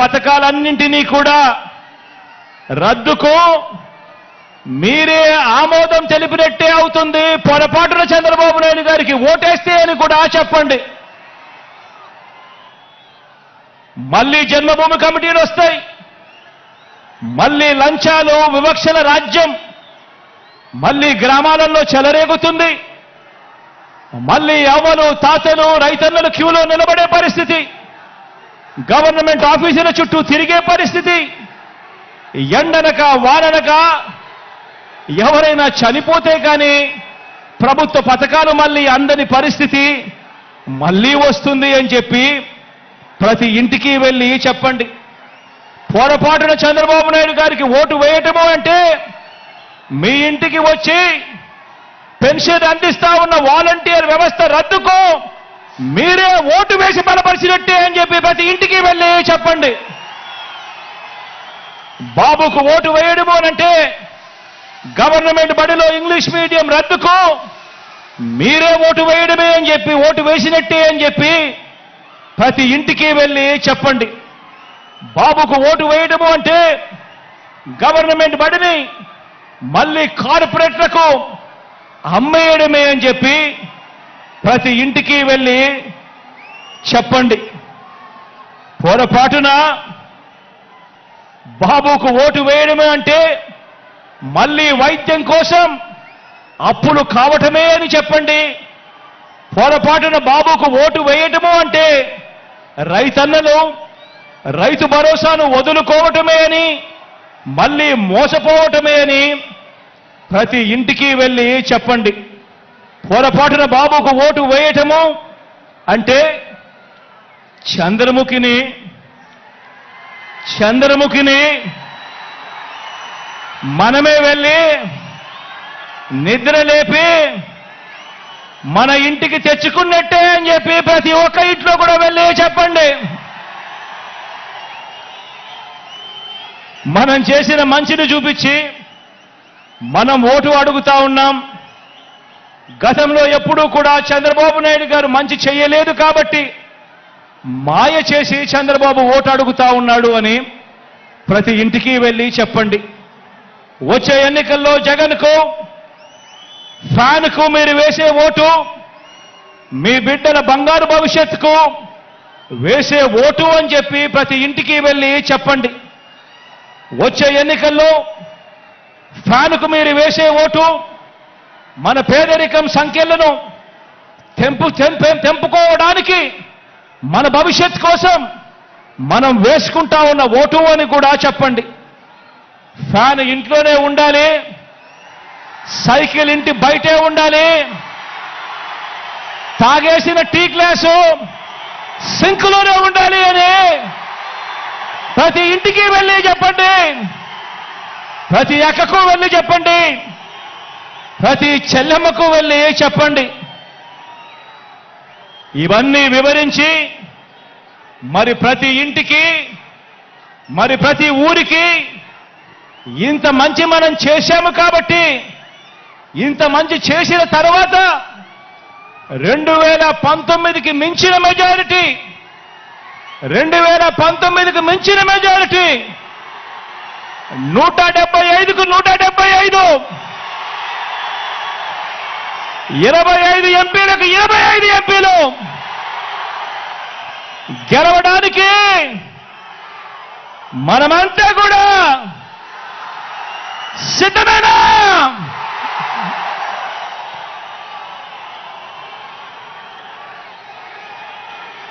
పథకాలన్నింటినీ కూడా రద్దుకు మీరే ఆమోదం తెలిపినట్టే అవుతుంది. పొరపాటున చంద్రబాబు నాయుడు గారికి ఓటేస్తే అని కూడా చెప్పండి. మళ్ళీ జన్మభూమి కమిటీలు వస్తాయి. మళ్ళీ లంచాలు వివక్షల రాజ్యం మళ్ళీ గ్రామాలలో చెలరేగుతుంది. మళ్ళీ అవ్వలు తాతలు రైతన్నలు క్యూలో నిలబడే పరిస్థితి. గవర్నమెంట్ ఆఫీసుల చుట్టూ తిరిగే పరిస్థితి. ఎండనక వాననక ఎవరైనా చనిపోతే కానీ ప్రభుత్వ పథకాలు మళ్ళీ అందని పరిస్థితి మళ్ళీ వస్తుంది అని చెప్పి ప్రతి ఇంటికి వెళ్ళి చెప్పండి. పొరపాటున చంద్రబాబు నాయుడు గారికి ఓటు వేయటము అంటే మీ ఇంటికి వచ్చి పెన్షన్ అందిస్తా ఉన్న వాలంటీర్ వ్యవస్థ రద్దుకు. మీరే ఓటు వేసి బలపరిచినట్టే అని చెప్పి ప్రతి ఇంటికి వెళ్ళి చెప్పండి. బాబుకు ఓటు వేయడము అనంటే గవర్నమెంట్ బడిలో ఇంగ్లీష్ మీడియం రద్దుకు మీరే ఓటు వేయడమే అని చెప్పి ఓటు వేసినట్టే అని చెప్పి ప్రతి ఇంటికి వెళ్ళి చెప్పండి. బాబుకు ఓటు వేయడము అంటే గవర్నమెంట్ బడిని మళ్ళీ కార్పొరేట్లకు అమ్మేయడమే అని చెప్పి ప్రతి ఇంటికి వెళ్ళి చెప్పండి. పొరపాటున బాబుకు ఓటు వేయడమే అంటే మళ్ళీ వైద్యం కోసం అప్పులు కావటమే అని చెప్పండి. పొరపాటున బాబుకు ఓటు వేయటము అంటే రైతన్నలు రైతు భరోసాను వదులుకోవటమే అని మళ్ళీ మోసపోవటమే అని ప్రతి ఇంటికి వెళ్ళి చెప్పండి. పొరపాటున బాబుకు ఓటు వేయటము అంటే చంద్రముఖిని చంద్రముఖిని మనమే వెళ్ళి నిద్ర లేపి మన ఇంటికి తెచ్చుకున్నట్టే అని చెప్పి ప్రతి ఒక్క ఇంట్లో కూడా వెళ్ళి చెప్పండి. మనం చేసిన మంచిని చూపించి మనం ఓటు అడుగుతా ఉన్నాం. గతంలో ఎప్పుడూ కూడా చంద్రబాబు నాయుడు గారు మంచి చేయలేదు కాబట్టి మాయ చేసి చంద్రబాబు ఓటు అడుగుతా ఉన్నాడు అని ప్రతి ఇంటికి వెళ్ళి చెప్పండి. వచ్చే ఎన్నికల్లో జగన్కు ఫ్యాన్కు మీరు వేసే ఓటు మీ బిడ్డల బంగారు భవిష్యత్తుకు వేసే ఓటు అని చెప్పి ప్రతి ఇంటికి వెళ్ళి చెప్పండి. వచ్చే ఎన్నికల్లో ఫ్యాన్కు మీరు వేసే ఓటు మన పేదరికం సంఖ్యలను తెంపు తెంపుకోవడానికి మన భవిష్యత్ కోసం మనం వేసుకుంటా ఉన్న ఓటు అని కూడా చెప్పండి. ఫ్యాన్ ఇంట్లోనే ఉండాలి. సైకిల్ ఇంటి బయటే ఉండాలి. తాగేసిన టీ గ్లాసు సింక్లోనే ఉండాలి అని ప్రతి ఇంటికి వెళ్ళి చెప్పండి. ప్రతి ఎక్కకు వెళ్ళి చెప్పండి. ప్రతి చెల్లెమ్మకు వెళ్ళి చెప్పండి? ఇవన్నీ వివరించి మరి ప్రతి ఇంటికి మరి ప్రతి ఊరికి ఇంత మంచి మనం చేశాము కాబట్టి ఇంత మంచి చేసిన తర్వాత రెండు వేల పంతొమ్మిదికి మించిన మెజారిటీ రెండు వేల పంతొమ్మిదికి మించిన మెజారిటీ నూట డెబ్బై ఐదుకు నూట ఇరవై ఐదు ఎంపీలకు ఇరవై ఐదు ఎంపీలు గెలవడానికి మనమంతా కూడా సిద్ధమేనా?